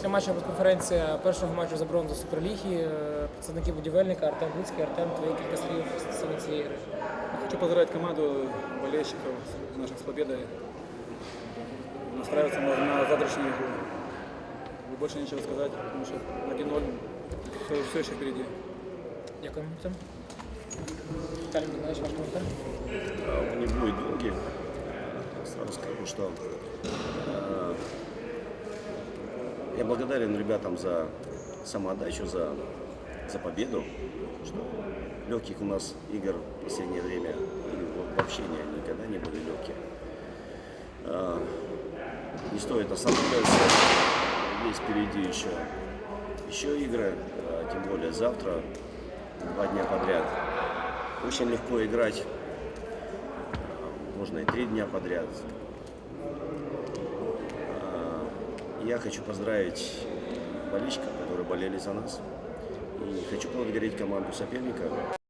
Після матчу конференція першого матчу за бронзу Суперліги. е, Представники будівельника Артем Буцький. Артем, твої кілька слів стосовно цієї гри. Хочу поздравить команду, болельщиков наших с победой. Настраиваться на, на завтрашнюю игру. Больше нечего сказать, потому что 1-0 все, все еще впереди. Дякую, Артем. Віталій Миколаївич, ваш коментар. А, Он не будет долгий. Сразу скажу, что э, я благодарен ребятам за самоотдачу, за, за победу. Что легких у нас игр в последнее время и вот вообще никогда не были легкие. А, не стоит останавливаться. Есть впереди еще, еще игры, а, тем более завтра, два дня подряд. Очень легко играть можно и три дня подряд. Я хочу поздравить болельщиков, которые болели за нас. И хочу поблагодарить команду соперника.